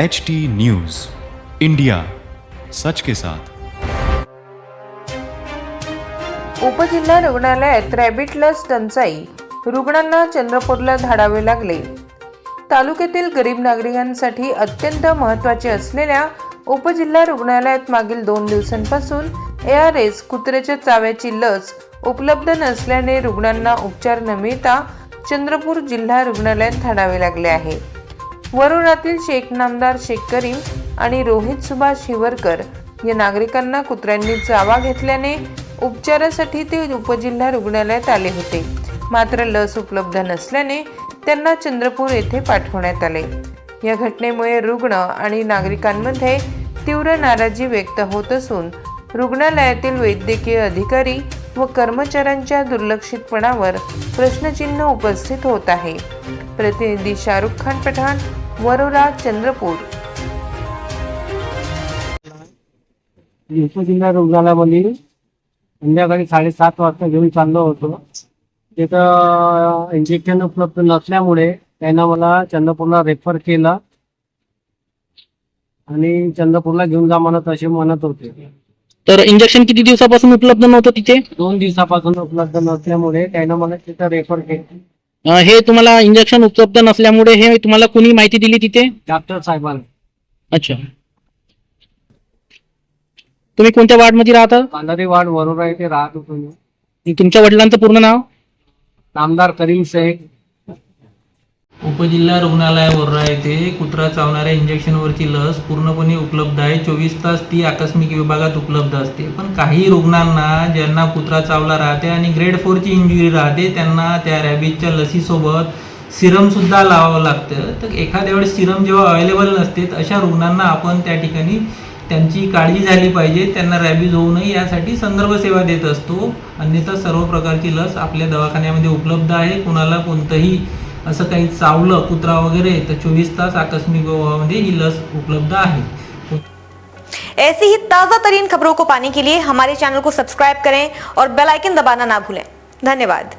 H T news India सच के साथ उपजिल्हा रुग्णालयात रॅबिट लस टंचाई. रुग्णांना चंद्रपूरला धाडावे लागले. तालुक्यातील गरीब नागरिकांसाठी अत्यंत महत्त्वाचे असलेल्या उपजिल्हा रुग्णालयात मागील दोन दिवसांपासून ए आर एस कुत्र्याच्या चाव्याची लस उपलब्ध नसल्याने रुग्णांना उपचार न मिळता चंद्रपूर जिल्हा रुग्णालयात धाडावे लागले आहे. वरुणातील शेख नामदार शेख करीम आणि रोहित सुभाष हिवरकर या नागरिकांना कुत्र्यांनी चावा घेतल्याने उपचारासाठी ते उपजिल्हा रुग्णालयात आले होते. मात्र लस उपलब्ध नसल्याने त्यांना चंद्रपूर येथे पाठवण्यात आले. या घटनेमुळे रुग्ण आणि नागरिकांमध्ये तीव्र नाराजी व्यक्त होत असून रुग्णालयातील वैद्यकीय अधिकारी व कर्मचाऱ्यांच्या दुर्लक्षितपणावर प्रश्नचिन्ह उपस्थित होत आहे. प्रतिनिधी शाहरुख खान पठाण वरोरा चंद्रपूर. उपजिल्हा रुग्णालयामध्ये म्हणजे संध्याकाळी साडेसात वाजता घेऊन चाललो होतो. तिथं इंजेक्शन उपलब्ध नसल्यामुळे त्यांना मला चंद्रपूरला रेफर केलं. आणि चंद्रपूरला घेऊन जा म्हणत असे म्हणत होते. तर इंजेक्शन किती दिवसापासून उपलब्ध नव्हतं तिथे? दोन दिवसापासून उपलब्ध नसल्यामुळे त्यांना मला तिथं रेफर केलं. अं, हे तुम्हाला इंजेक्शन उपलब्ध नसल्यामुळे हे तुम्हाला कुणी माहिती दिली तिथे? डॉक्टर साहेबांना. अच्छा. तुम्ही कोणत्या वार्डमध्ये राहता? पांढरी वाड वरोरा येथे राहत होतो मी तुमच्या वडिलांचं पूर्ण नाव? नामदार करीम शेख. उपजिल्हा रुग्णालयावर येथे कुत्रा चावणाऱ्या इंजेक्शनवरची लस पूर्णपणे उपलब्ध आहे. चोवीस तास ती आकस्मिक विभागात उपलब्ध असते. पण काही रुग्णांना ज्यांना कुत्रा चावला राहते आणि ग्रेड फोरची इंजुरी राहते त्यांना त्या रॅबिजच्या लसीसोबत सिरमसुद्धा लावावं लागतं. तर एखाद्या वेळेस सिरम जेव्हा अवेलेबल नसते तर अशा रुग्णांना आपण त्या ठिकाणी त्यांची काळजी झाली पाहिजे. त्यांना रॅबीज होऊ नये यासाठी संदर्भ सेवा देत असतो. अन्यथा सर्व प्रकारची लस आपल्या दवाखान्यामध्ये उपलब्ध आहे. कुणाला कोणतंही असं काही चावलं कुत्रा वगैरे तर चोवीस तास आकस्मिक विभागामध्ये ही लस उपलब्ध आहे. ऐसी ही ताज़ा तरीन खबरों को पाने के लिए हमारे चैनल को सब्सक्राइब करें और बेल आइकन दबाना ना भूलें. धन्यवाद.